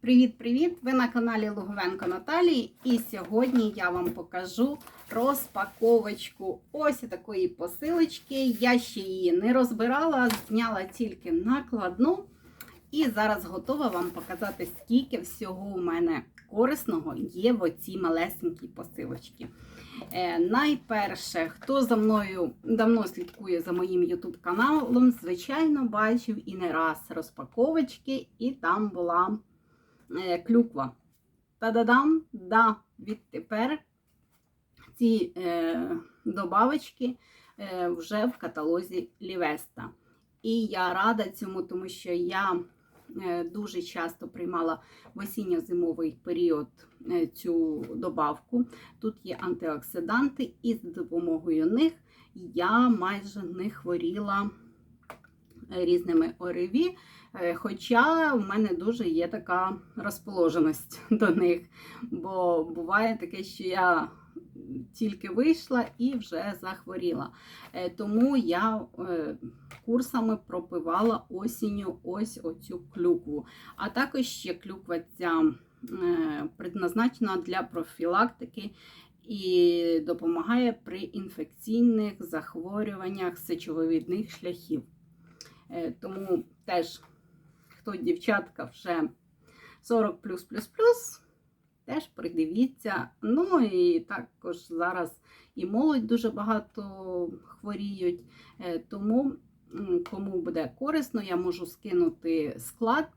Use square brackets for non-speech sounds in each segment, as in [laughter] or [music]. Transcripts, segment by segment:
Привіт-привіт! Ви на каналі Луговенко Наталії. І сьогодні я вам покажу розпаковочку ось такої посилочки. Я ще її не розбирала, зняла тільки накладну. І зараз готова вам показати, скільки всього у мене корисного є в оцій малесенькій посилочці. Е, найперше, хто за мною давно слідкує за моїм YouTube каналом, звичайно, бачив і не раз розпаковочки, і там була клюква. Та-да-дам! Да, відтепер ці е, добавочки е, вже в каталозі Лівеста. І я рада цьому, тому що я е, дуже часто приймала в осінньо-зимовий період е, цю добавку. Тут є антиоксиданти, і з допомогою них я майже не хворіла е, різними ОРВІ. Е, Хоча в мене дуже є така розположеність до них. Бо буває таке, що я тільки вийшла і вже захворіла. Е, Тому я е, курсами пропивала осінню ось оцю клюкву. А також ще клюква ця предназначена для профілактики і допомагає при інфекційних захворюваннях сечовивідних шляхів. Тому теж, хто дівчатка вже 40 плюс плюс плюс, теж придивіться. Ну і також зараз і молодь дуже багато хворіють. Е, Тому, кому буде корисно, я можу скинути склад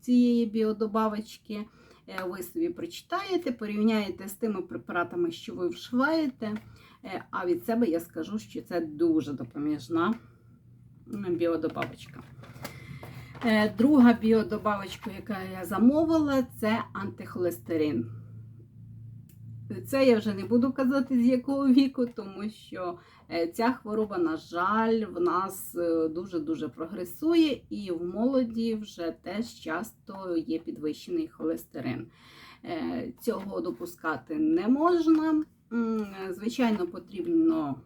цієї біодобавочки. Е, Ви собі прочитаєте, порівняєте з тими препаратами, що ви вживаєте. Е, А від себе я скажу, що це дуже допоміжна біодобавочка. Е, Друга біодобавочка, яку я замовила, це антихолестерин. Це я вже не буду казати з якого віку, тому що е, ця хвороба, на жаль, в нас е, дуже-дуже прогресує, і в молоді вже теж часто є підвищений холестерин. Цього допускати не можна. Звичайно, потрібно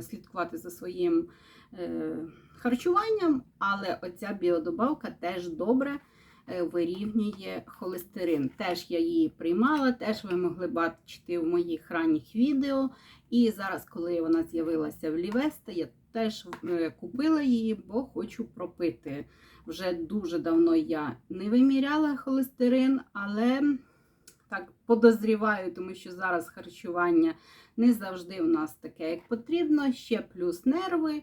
слідкувати за своїм харчуванням, але оця біодобавка теж добре е, вирівнює холестерин. Теж я її приймала, теж ви могли бачити в моїх ранніх відео. І зараз, коли вона з'явилася в Лівеста, я теж е, купила її, бо хочу пропити. Вже дуже давно я не виміряла холестерин, але так подозріваю, тому що зараз харчування не завжди у нас таке, як потрібно. Ще плюс нерви.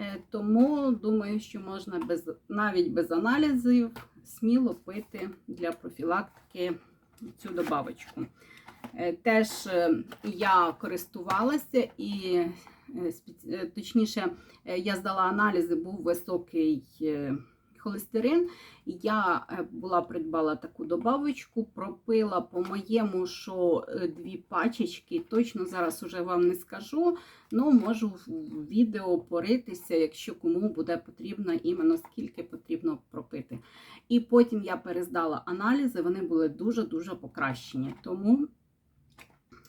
Е, Тому думаю, що можна без, навіть без аналізів сміло пити для профілактики цю добавочку. Е, Теж е, я користувалася і точніше, я здала аналізи, був високий холестерин. Я е, була придбала таку добавочку, пропила по-моєму, що е, дві пачечки. Точно зараз уже вам не скажу. Ну, можу в відео поритися, якщо кому буде потрібно, іменно скільки потрібно пропити. І потім я перездала аналізи, вони були дуже-дуже покращені. Тому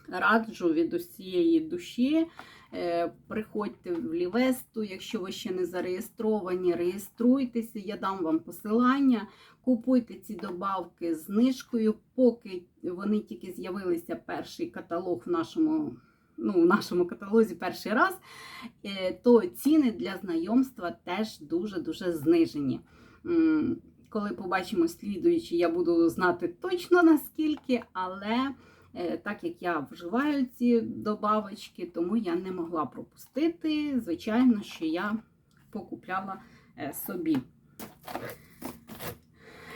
раджу від усієї душі. Е, Приходьте в Лівесту, якщо ви ще не зареєстровані, реєструйтеся, я дам вам посилання, купуйте ці добавки з знижкою, поки вони тільки з'явилися перший каталог в нашому ну, в нашому каталозі перший раз, е, то ціни для знайомства теж дуже-дуже знижені. Коли побачимо слідуючі, я буду знати точно наскільки, але так як я вживаю ці добавочки, тому я не могла пропустити. Звичайно, що я покупляла е, собі.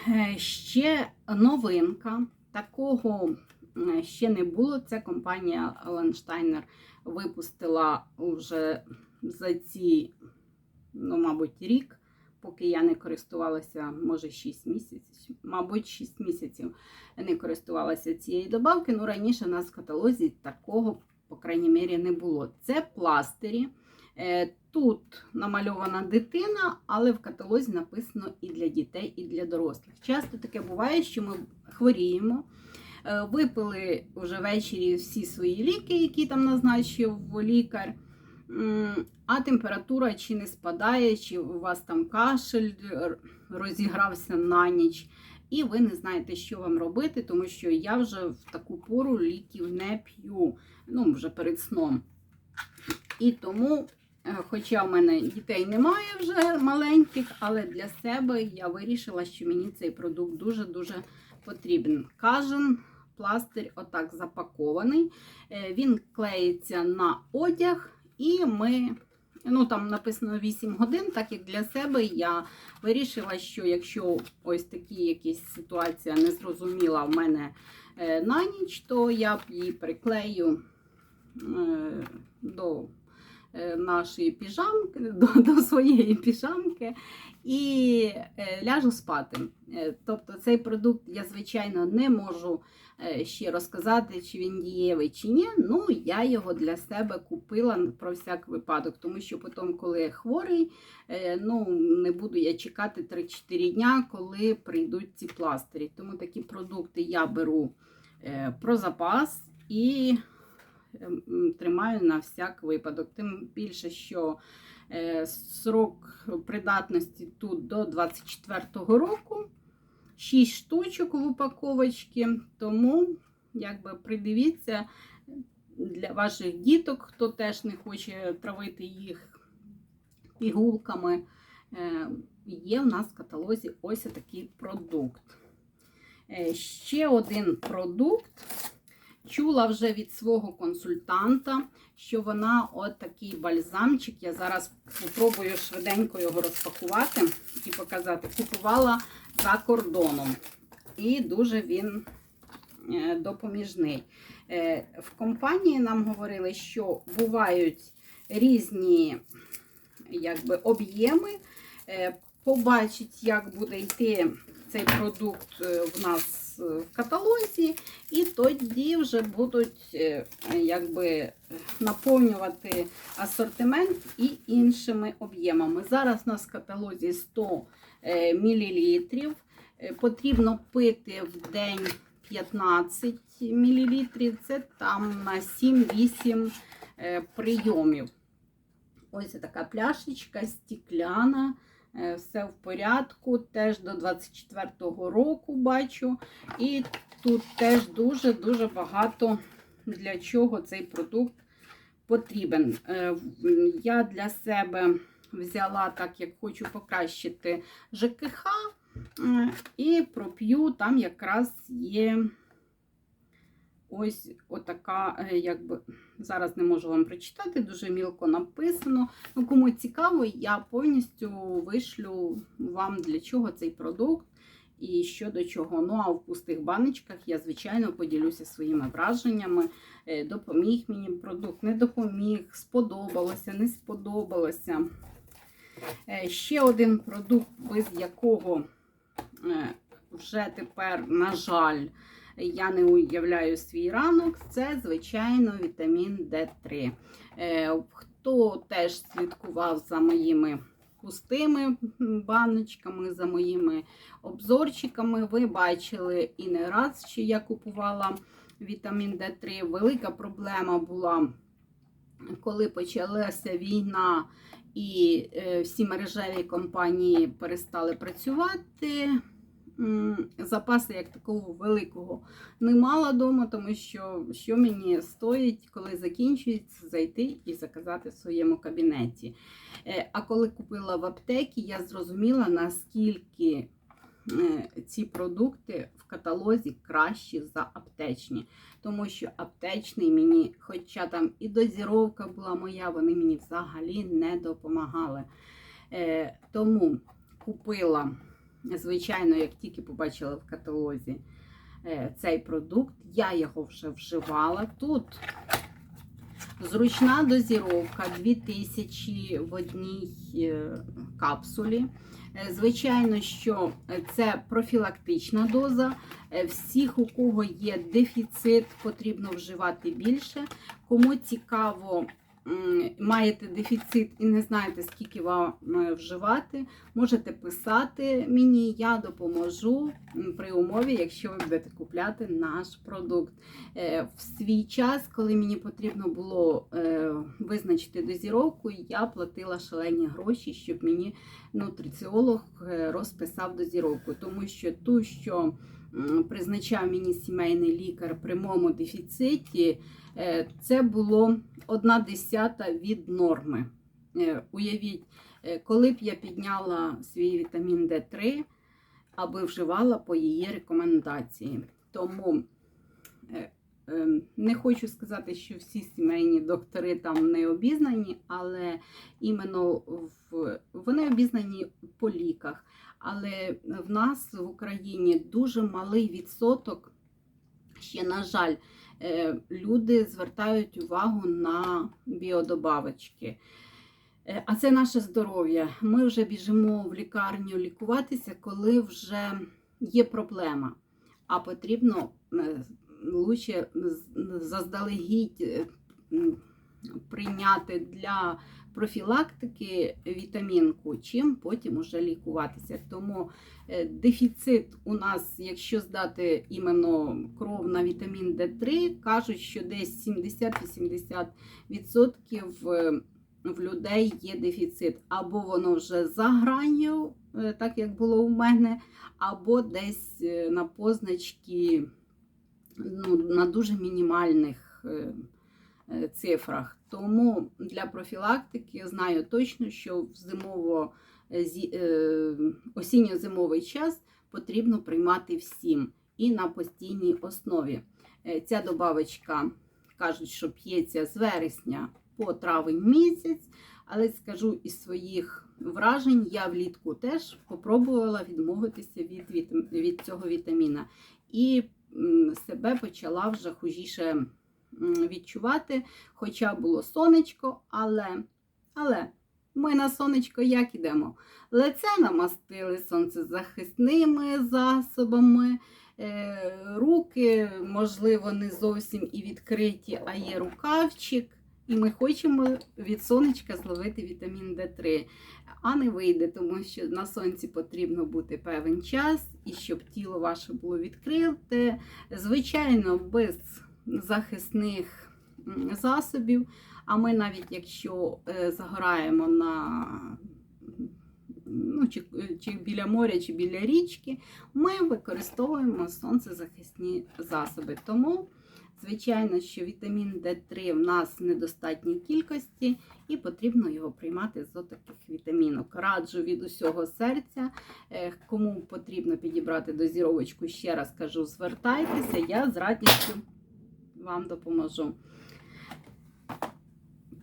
Е, Ще новинка. Такого е, ще не було. Це компанія Ленштайнер випустила вже за ці, ну, мабуть, рік, поки я не користувалася, може, 6 місяців, мабуть, 6 місяців не користувалася цією добавки. Ну, раніше у нас в каталозі такого, по крайній мірі, не було. Це пластирі. Е, Тут намальована дитина, але в каталозі написано і для дітей, і для дорослих. Часто таке буває, що ми хворіємо, е, випили вже ввечері всі свої ліки, які там назначив лікар. А температура чи не спадає, чи у вас там кашель розігрався на ніч. І і ви не знаєте, що вам робити, тому що я вже в таку пору ліків не п'ю, ну, вже перед сном. І тому, е, хоча в мене дітей немає вже маленьких, але для себе я вирішила, що мені цей продукт дуже-дуже потрібен. Кажен пластир отак запакований. Е, Він клеїться на одяг, і ми, ну там написано 8 годин, так як для себе я вирішила, що якщо ось такі якісь ситуація незрозуміла в мене е, на ніч, то я її приклею е, до нашої піжамки, [laughs] до, до своєї піжамки і е, ляжу спати. Е, Тобто цей продукт я, звичайно, не можу е, ще розказати, чи він дієвий чи ні. Ну, я його для себе купила про всяк випадок, тому що потім, коли я хворий, е, ну, не буду я чекати 3-4 дня, коли прийдуть ці пластирі. Тому такі продукти я беру е, про запас і тримаю на всяк випадок. Тим більше, що е, срок придатності тут до 24-го року. 6 штучок в упаковочці, тому якби придивіться для ваших діток, хто теж не хоче травити їх пігулками. е, Є в нас в каталозі ось такий продукт. Е, Ще один продукт. Чула вже від свого консультанта, що вона от такий бальзамчик. Я зараз спробую швиденько його розпакувати і показати. Купувала за кордоном. І дуже він е, допоміжний. Е, В компанії нам говорили, що бувають різні якби, об'єми. Е, Побачить, як буде йти цей продукт в нас е, в каталозі, і тоді вже будуть е, якби, наповнювати асортимент і іншими об'ємами. Зараз у нас в каталозі 100 мл. Потрібно пити в день 15 мл. Це там на 7-8 е, прийомів. Ось така пляшечка стікляна. Е, Все в порядку, теж до 24-го року бачу. І тут теж дуже-дуже багато для чого цей продукт потрібен. Е, Я для себе взяла, так як хочу покращити ЖКХ, е, і проп'ю, там якраз є ось отака, е, якби зараз не можу вам прочитати, дуже мілко написано. Ну, кому цікаво, я повністю вишлю вам для чого цей продукт і що до чого. Ну, а в пустих баночках я, звичайно, поділюся своїми враженнями. Е, Допоміг мені продукт, не допоміг, сподобалося, не сподобалося. Е, Ще один продукт, без якого вже тепер, на жаль, я не уявляю свій ранок, це, звичайно, вітамін D3. Е, Хто теж слідкував за моїми пустими баночками, за моїми обзорчиками, ви бачили і не раз, що я купувала вітамін D3. Велика проблема була, коли почалася війна і е, всі мережеві компанії перестали працювати. Запаси як такого великого не мала вдома, тому що що мені стоїть, коли закінчується, зайти і заказати в своєму кабінеті. Е, А коли купила в аптекі, я зрозуміла, наскільки е, ці продукти в каталозі кращі за аптечні. Тому що аптечний мені, хоча там і дозіровка була моя, вони мені взагалі не допомагали. Е, Тому купила, звичайно, як тільки побачила в каталозі е, цей продукт, я його вже вживала. Тут зручна дозіровка 2000 в одній е, капсулі. Е, Звичайно, що це профілактична доза. Всіх, у кого є дефіцит, потрібно вживати більше. Кому цікаво маєте дефіцит і не знаєте, скільки вам е, вживати, можете писати мені, я допоможу при умові, якщо ви будете купляти наш продукт. Е, В свій час, коли мені потрібно було е, визначити дозіровку, я платила шалені гроші, щоб мені нутриціолог розписав дозіровку, тому що ту, що призначав мені сімейний лікар при моєму дефіциті, це було одна десята від норми. Е, Уявіть, е, коли б я підняла свій вітамін D3, аби вживала по її рекомендації. Тому е, е, не хочу сказати, що всі сімейні доктори там не обізнані, але іменно в, вони обізнані по ліках. Але в нас в Україні дуже малий відсоток. Ще, на жаль, е, люди звертають увагу на біодобавочки. Е, А це наше здоров'я. Ми вже біжимо в лікарню лікуватися, коли вже є проблема. А потрібно е, лучше заздалегідь е, прийняти для профілактики вітамінку, чим потім уже лікуватися. Тому е, дефіцит у нас, якщо здати іменно кров на вітамін D3, кажуть, що десь 70-80% е, в людей є дефіцит. Або воно вже за гранню, е, так як було у мене, або десь на позначці ну, на дуже мінімальних цифрах. Тому для профілактики знаю точно, що в зимово е, е, осінньо-зимовий час потрібно приймати всім і на постійній основі. Е, Ця добавочка кажуть, що п'ється з вересня по травень місяць, але скажу із своїх вражень, я влітку теж попробувала відмовитися від, вітам- від цього вітаміна. І себе почала вже хужіше відчувати, хоча було сонечко, але, але ми на сонечко як ідемо? Лице намастили сонцезахисними засобами, е, руки, можливо, не зовсім і відкриті, а є рукавчик. І ми хочемо від сонечка зловити вітамін Д3. А не вийде, тому що на сонці потрібно бути певен час, і щоб тіло ваше було відкрите. Звичайно, без захисних засобів. А ми навіть якщо е, загораємо на ну, чи, чи біля моря, чи біля річки, ми використовуємо сонцезахисні засоби. Тому, звичайно, що вітамін Д3 в нас в недостатній кількості і потрібно його приймати з таких вітамінок. Раджу від усього серця. Е, Кому потрібно підібрати дозіровочку, ще раз кажу, звертайтеся, я з радістю вам допоможу.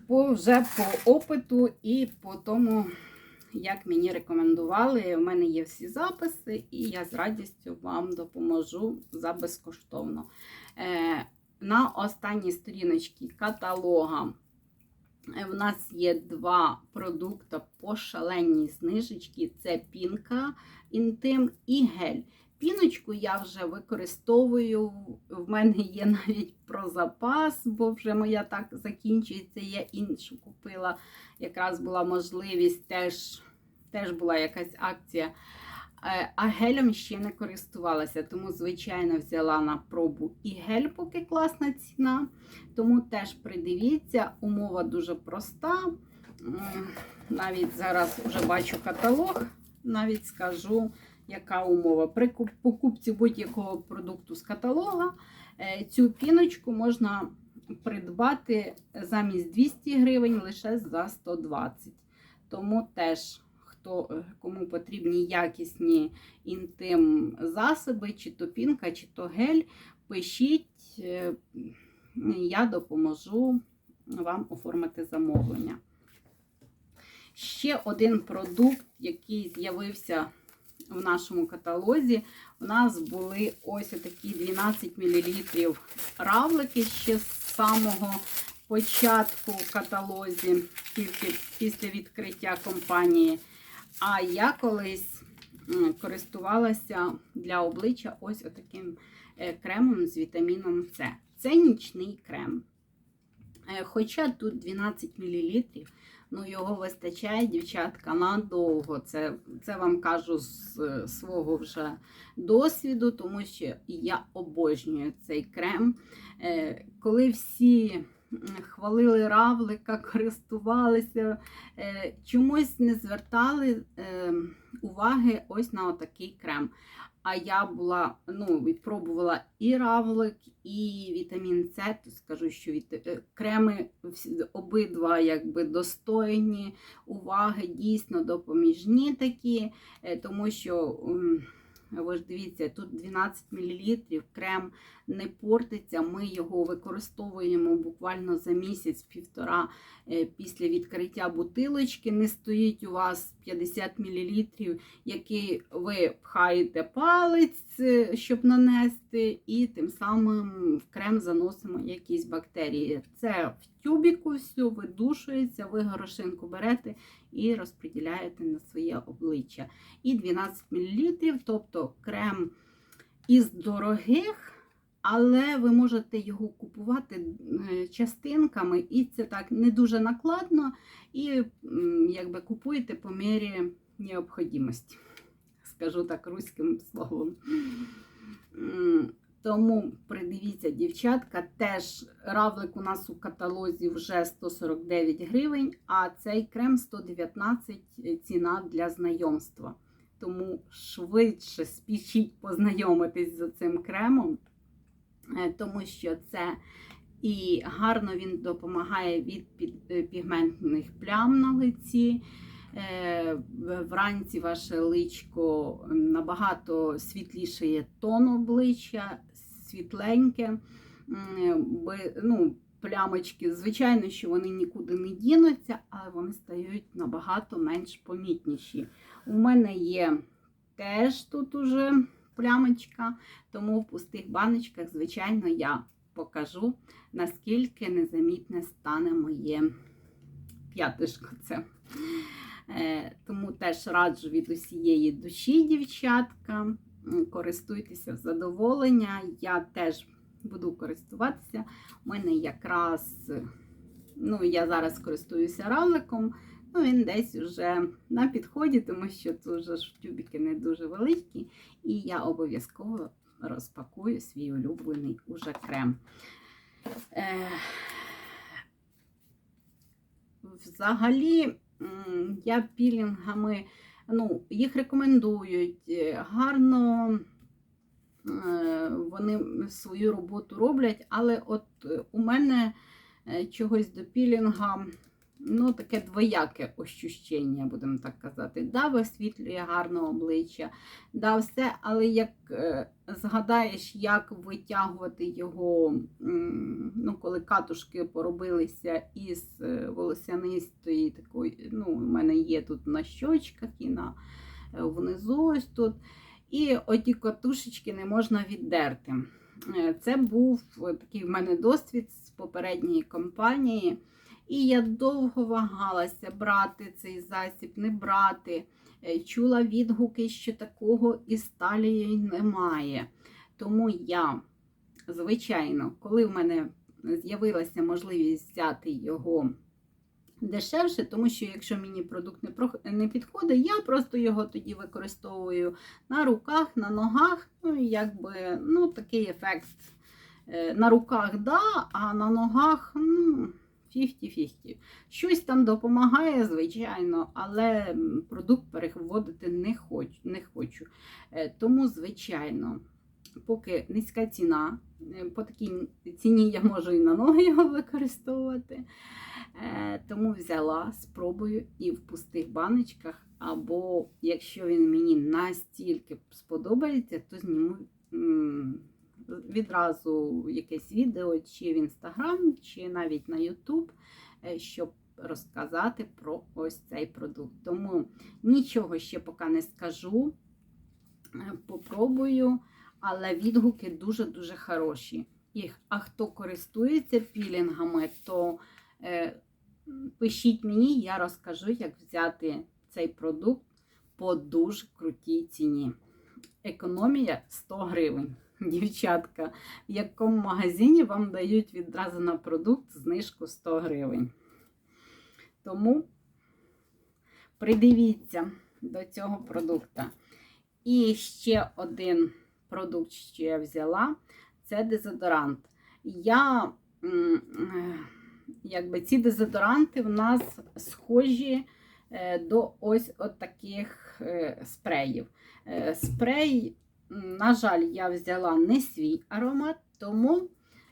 По, вже по опиту і по тому, як мені рекомендували, у мене є всі записи, і я з радістю вам допоможу за безкоштовно. Е, на останній сторіночці каталога е, в нас є два продукти по шаленій знижечці: це пінка інтим і гель. Піночку я вже використовую. В мене є [laughs] навіть про запас, бо вже моя так закінчується. Я іншу купила. Якраз була можливість, теж, теж була якась акція. Е, А гелем ще не користувалася, тому, звичайно, взяла на пробу і гель, поки класна ціна. Тому теж придивіться, умова дуже проста. Навіть зараз вже бачу каталог, навіть скажу, яка умова. При покупці будь-якого продукту з каталога е, цю піночку можна придбати замість 200 гривень лише за 120. Тому теж, хто, е, кому потрібні якісні інтим засоби, чи то пінка, чи то гель, пишіть, е, я допоможу вам оформити замовлення. Ще один продукт, який з'явився в нашому каталозі. У нас були ось такі 12 мл равлики ще з самого початку в каталозі, тільки після відкриття компанії. А я колись користувалася для обличчя ось таким кремом з вітаміном С. Це нічний крем. Е, Хоча тут 12 мл, ну його вистачає, дівчатка, надовго. Це, це вам кажу з свого вже досвіду, тому що я обожнюю цей крем. Е, Коли всі хвалили равлика, [laughs] користувалися, е, чомусь не звертали е, уваги ось на отакий крем. А я була, ну, відпробувала і равлик, і вітамін С, то скажу, що від, е, креми обидва якби достойні уваги, дійсно допоміжні такі, е, тому що. Ви ж дивіться, тут 12 мл, крем не портиться. Ми його використовуємо буквально за місяць-півтора е, після відкриття бутилочки. Не стоїть у вас 50 мл, який ви пхаєте палець, е, щоб нанести, і тим самим в крем заносимо якісь бактерії. Це в тюбіку все видушується, ви горошинку берете і розподіляєте на своє обличчя. І 12 мл, тобто крем із дорогих. Але ви можете його купувати е, частинками, і це так не дуже накладно, і якби купуєте по мірі необхідності. Скажу так руським словом. Тому придивіться, дівчатка, теж равлик у нас у каталозі вже 149 гривень, а цей крем 119 ціна для знайомства. Тому швидше спішіть познайомитись з цим кремом, е, тому що це і гарно він допомагає від е, пігментних плям на лиці. Е, Вранці ваше личко набагато світлішає тон обличчя, світленьке. Ну, плямочки, звичайно, що вони нікуди не дінуться, але вони стають набагато менш помітніші. У мене є теж тут уже плямочка, тому в пустих баночках, звичайно, я покажу, наскільки незамітне стане моє п'ятишко. Це. Е, Тому теж раджу від усієї душі, дівчатка. Користуйтеся в задоволення. Я теж буду користуватися. У мене якраз, ну, я зараз користуюся равликом. Ну, він десь уже на підході, тому що тут ж тюбики не дуже великі. І я обов'язково розпакую свій улюблений уже крем. Е, Взагалі, я пілінгами, ну, їх рекомендують е, гарно. е, Вони свою роботу роблять, але от е, у мене чогось до пілінга, ну, таке двояке ощущення, будемо так казати. Да, висвітлює гарно обличчя, да, все, але як е, згадаєш, як витягувати його, ну, коли катушки поробилися із е, волосянистої такої, ну, у мене є тут на щочках і на е, внизу ось тут. І оті катушечки не можна віддерти. Це був такий в мене досвід з попередньої компанії. І я довго вагалася брати цей засіб, не брати. Е, Чула відгуки, що такого із талією немає. Тому я, звичайно, коли в мене з'явилася можливість взяти його дешевше, тому що якщо мені продукт не, підходить, я просто його тоді використовую на руках, на ногах. Ну, якби, ну, такий ефект. Е, На руках, да, а на ногах ну, 50-50. Щось там допомагає, звичайно, але продукт переводити не хочу. Не хочу. Е, Тому, звичайно, поки низька ціна, е, по такій ціні я можу і на ноги його використовувати. Е, Тому взяла, спробую і в пустих баночках. Або якщо він мені настільки сподобається, то зніму відразу якесь відео чи в інстаграм, чи навіть на Ютуб, е, щоб розказати про ось цей продукт. Тому нічого ще поки не скажу. Е, Попробую, але відгуки дуже-дуже хороші. І, а хто користується пілінгами, то е, пишіть мені, я розкажу, як взяти цей продукт по дуже крутій ціні. Економія 100 гривень. [laughs] дівчатка, в якому магазині вам дають відразу на продукт знижку 100 гривень. Тому придивіться до цього продукту. І ще один продукт, що я взяла, це дезодорант. Я, якби ці дезодоранти в нас схожі е, до ось от таких е, спреїв. Е, Спрей, на жаль, я взяла не свій аромат, тому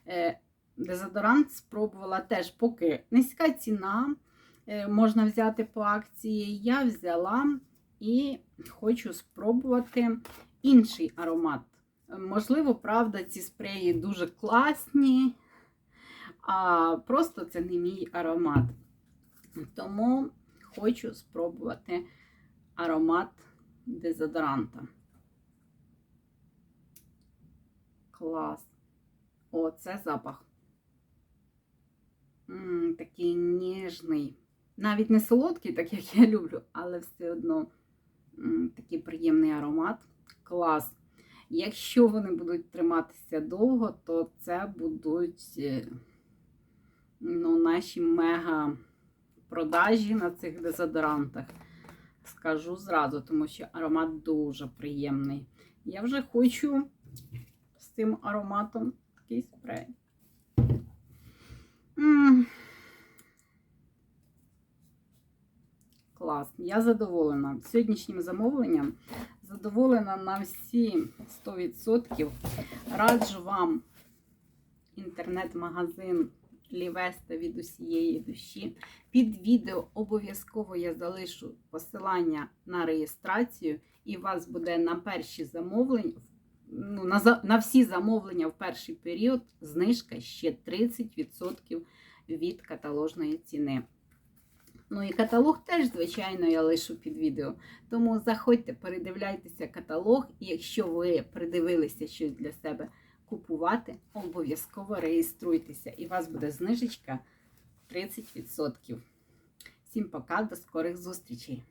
е, дезодорант спробувала теж, поки низька ціна, е, можна взяти по акції. Я взяла і хочу спробувати інший аромат. Можливо, правда, ці спреї дуже класні, а просто це не мій аромат. Тому хочу спробувати аромат дезодоранта. Клас. О, це запах. М, такий ніжний. Навіть не солодкий, так як я люблю, але все одно м, такий приємний аромат. Клас. Якщо вони будуть триматися довго, то це будуть е, ну, наші мега продажі на цих дезодорантах. Скажу зразу, тому що аромат дуже приємний. Я вже хочу цим ароматом такий спрей. М. Клас, я задоволена. Сьогоднішнім замовленням задоволена на всі 100%. Раджу вам інтернет-магазин Лівеста від усієї душі. Під відео обов'язково я залишу посилання на реєстрацію, і вас буде на перші замовлення, ну, на, на всі замовлення в перший період знижка ще 30% від каталожної ціни. Ну і каталог теж, звичайно, я лишу під відео. Тому заходьте, передивляйтеся каталог, і якщо ви придивилися щось для себе купувати, обов'язково реєструйтеся, і у вас буде знижечка 30%. Всім пока, до скорих зустрічей!